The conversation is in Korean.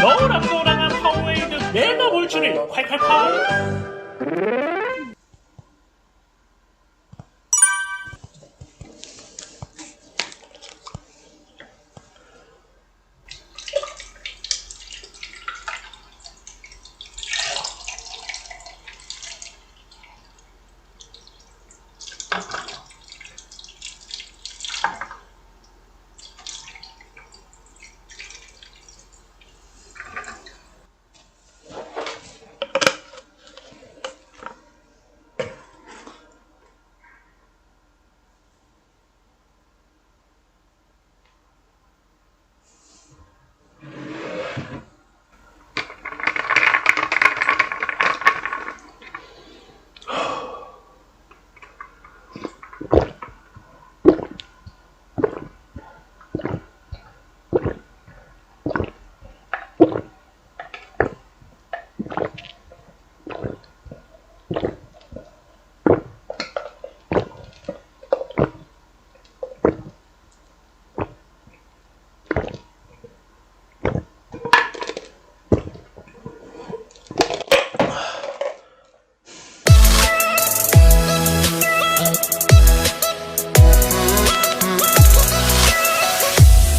노랑노랑한 파워웨이드 내가 볼줄을 콸콸콸